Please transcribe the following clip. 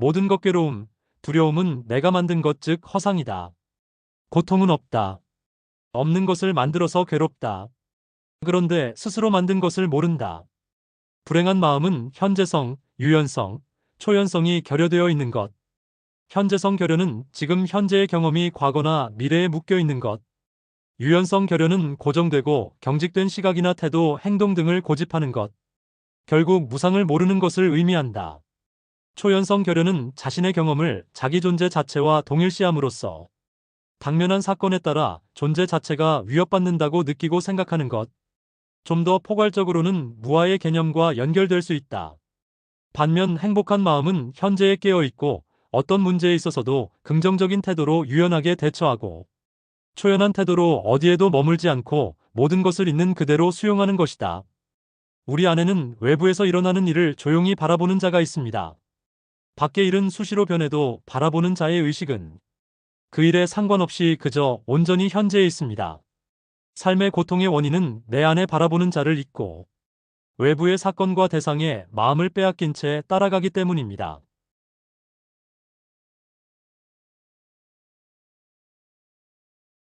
모든 것 괴로움, 두려움은 내가 만든 것 즉 허상이다. 고통은 없다. 없는 것을 만들어서 괴롭다. 그런데 스스로 만든 것을 모른다. 불행한 마음은 현재성, 유연성, 초연성이 결여되어 있는 것. 현재성 결여는 지금 현재의 경험이 과거나 미래에 묶여 있는 것. 유연성 결여는 고정되고 경직된 시각이나 태도, 행동 등을 고집하는 것. 결국 무상을 모르는 것을 의미한다. 초연성 결여는 자신의 경험을 자기 존재 자체와 동일시함으로써 당면한 사건에 따라 존재 자체가 위협받는다고 느끼고 생각하는 것. 좀 더 포괄적으로는 무아의 개념과 연결될 수 있다. 반면 행복한 마음은 현재에 깨어 있고 어떤 문제에 있어서도 긍정적인 태도로 유연하게 대처하고 초연한 태도로 어디에도 머물지 않고 모든 것을 있는 그대로 수용하는 것이다. 우리 안에는 외부에서 일어나는 일을 조용히 바라보는 자가 있습니다. 밖의 일은 수시로 변해도 바라보는 자의 의식은 그 일에 상관없이 그저 온전히 현재에 있습니다. 삶의 고통의 원인은 내 안에 바라보는 자를 잊고 외부의 사건과 대상에 마음을 빼앗긴 채 따라가기 때문입니다.